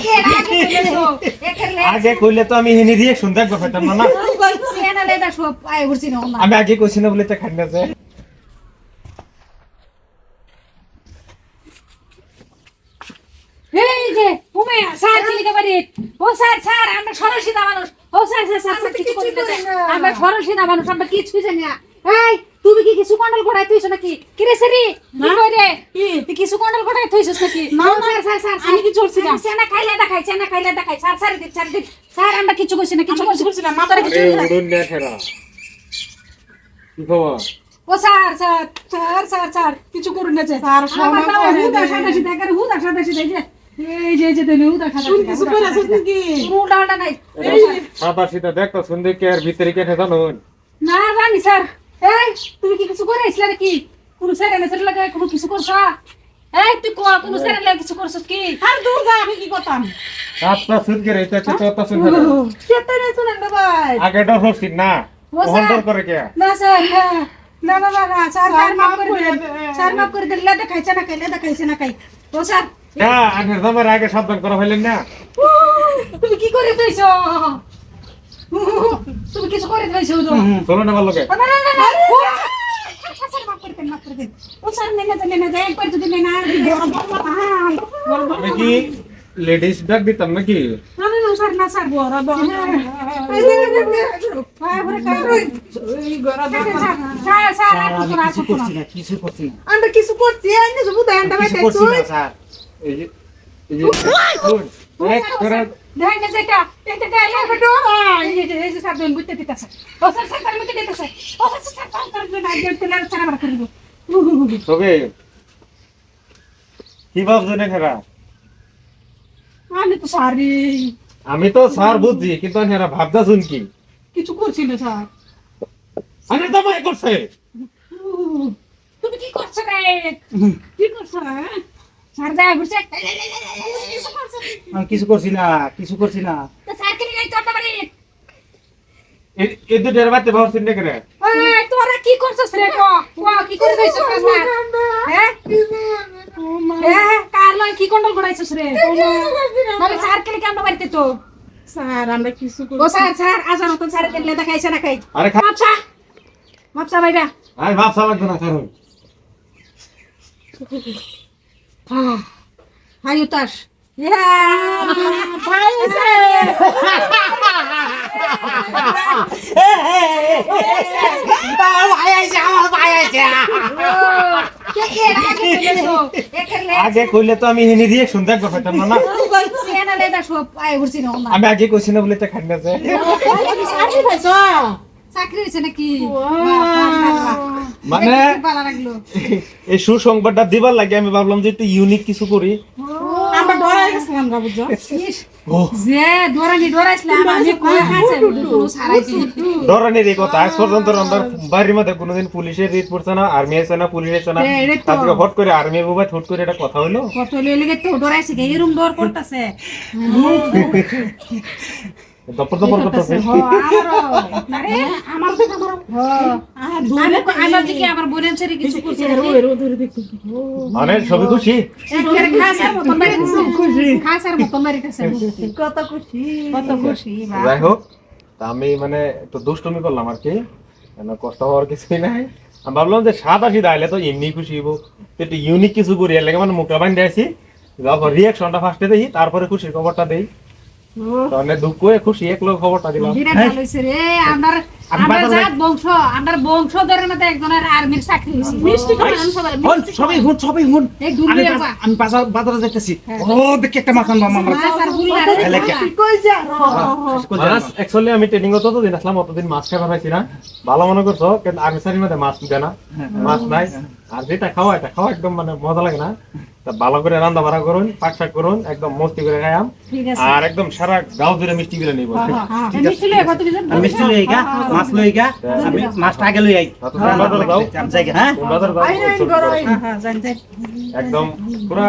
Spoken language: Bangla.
আগে কইলে তো, একের লে- আগে কইলে তো আমি হিনি রিয়েকশন দেখব পাইতাম না। আমি আগে কইছি না বলে তো খাই না যে। এই যে উমে স্যার কি লিখে ও স্যার স্যার আমরা সরল মানুষ। ও স্যার স্যার কিছু করি না আমরা সরল মানুষ আমরা কিছু জানি না। এই তুমি কি কিছু কন্ট্রোল করাই তুইছ নাকি? কি রে সেরি? কি কই রে তুই কিছু কন্ট্রোল করাই তুইছস নাকি? না, ও স্যার স্যার স্যার আমি কিছু করছি না। সেনা খাইলে দেখাই সেনা খাইলে দেখাই। স্যার স্যার দিক স্যার দিক স্যার আমরা কিছু কইছি না কিছু আমরা না, মা তোরা কিছু উড়ুন না খেলা। কি খবর? ও sir sir sir sir sir কিছু করুন না স্যার করে হুদা দে। সাদা করে হুদা সাদা সিধা এই যে যে এই হুদা সাদা কিছু করে। নাকি? নাই। সুন্দর কে আর ভিতরে কে জানুন না জানি স্যার এই তুমি কি কিছু করে আসলে নাকি? কোন স্যার এনে লাগে কোনো কিছু করছ? এই তুই কো কোন স্যার লাগে কিছু করছস কি? আর দূর যা আমি কি করতাম? সাতটা সুদ কে রেতে চতুর্থ সুদ কেটে নাই শুনেন না ভাই আগে ডর হচ্ছি না। করে কে? না স্যার না না না না স্যার স্যার মাফ করে দেন। স্যার মাফ করে দেন। লেদা খাইছে না খাইলে দেখাইছে না খাই। ও স্যার। হ্যাঁ আগের দামের আগে সাবধান করা হইলেন না? তুমি কি করে দিয়েছ তুমি কিছু করে দিয়েছ তো চলো না ভালো না না না কি লেডিস দিতাম নাকি স্যার না স্যার বড় বড় হ্যাঁ কিছু করছি না আমরা কিছু করছি এই যে আমার তবে কি ভাবছ না খেরা আমি তো সারি। আমি তো স্যার বুঝছি কিন্তু হেরা ভাবদা শুন কি? কিছু করছি না স্যার। আরে দামাই করছে। তুমি কি করছ রে? কি করছ হ্যাঁ? কিছু করছ কিছু করছি না কিছু করছি না। তো স্যার কে নিয়ে এ- এ দুটোর বাচ্চা ভাবছেন না করে তোরা কি করছস রে কো? কো করে দিছস হ্যাঁ? হ্যাঁ কার লয় কি কন্ট্রোল করাইছস রে? মানে স্যার কে বাড়িতে তো? স্যার আমরা কিছু ও স্যার দিলে দেখাইছে না খাই। আরে খা মাপসা মাপসা ভাইবা আরে ভাবছা লাগবে না কারণ কে কে আগে কইলে তো আমি হিনি রিয়েকশন দেখব পাইতাম না। আমি আগে কইছি না বলে তো খাই না চাকরি পাইছ চাকরি হয়েছে নাকি? মানে এই সুসংবাদটা দিবার লাগে আমি ভাবলাম যে একটু ইউনিক কিছু করি। আমরা ডরাই গেছি আমরা বুঝছ? যে ডরানি ডরাইছিলাম আমি কই খাইছে সারাইছি ধরনের এই কথা আজ পর্যন্ত আমাদের বাড়ির মধ্যে কোনোদিন পুলিশের রিট পড়ছে না আর্মি আছে না পুলিশ আছে না। এটা আজকে হট করে আর্মি মোবাইল হট করে এটা কথা তো ডরাইছে গে এরম ডর করতেছে। দপর দপর করতেছে। আরে। আমার তো আমার আমি আমার দিকে আবার বোনের ছেড়ে কিছু করছে মানে সবই খুশি? খাসার মতন খাসার মতন মারিতেছে কত খুশি। কত খুশি যাই হোক তা আমি মানে একটু দুষ্টুমি করলাম আর কি। কষ্ট হওয়ার কিছুই নাই। আমি ভাবলাম যে সাদা সিধা আইলে তো এমনি খুশি হইব। একটু ইউনিক কিছু করি এর লাগে মানে মুখটা বান্ধে আছি যখন রিয়াকশনটা ফার্স্টে দেই তারপরে খুশির খবরটা দেই। তাহলে দুঃখ খুশি এক লোক খবরটা দিলাম বিরাট হইছে রে আমার আমার জাত বংশ আমার বংশ ধরে মধ্যে একজনের আর্মির চাকরি হইছে মিষ্টি করে সবাই হন সবাই হুন। সবাই আমি বাজার বাজারে যাইতেছি। ও দেখি একটা মাছ আনব আমরা মাছ আর বুল না রে। এলাকা। কই যা? মাছ অ্যাকচুয়ালি আমি ট্রেনিং ততদিন আসলাম অতদিন মাছ খাবার পাইছি না। ভালো মনে করছ কিন্তু আর্মি সারির মধ্যে মাছ উঠে না। মাছ নাই। আর যেটা খাওয়া এটা খাওয়া একদম মানে মজা লাগে না। তা ভালো করে রান্না বাড়া করুন পাক শাক করুন একদম মস্তি করে খাইয়াম। আর একদম সারা গাও ধরে মিষ্টি করে নিব। এই মিষ্টি লয়ে কত কিছু মিষ্টি লই গা মাছ লই গা আমি মাছটা আগে লই আই। বাজার দাও হ্যাঁ বাজার দাও হ্যাঁ? হ্যাঁ একদম পুরা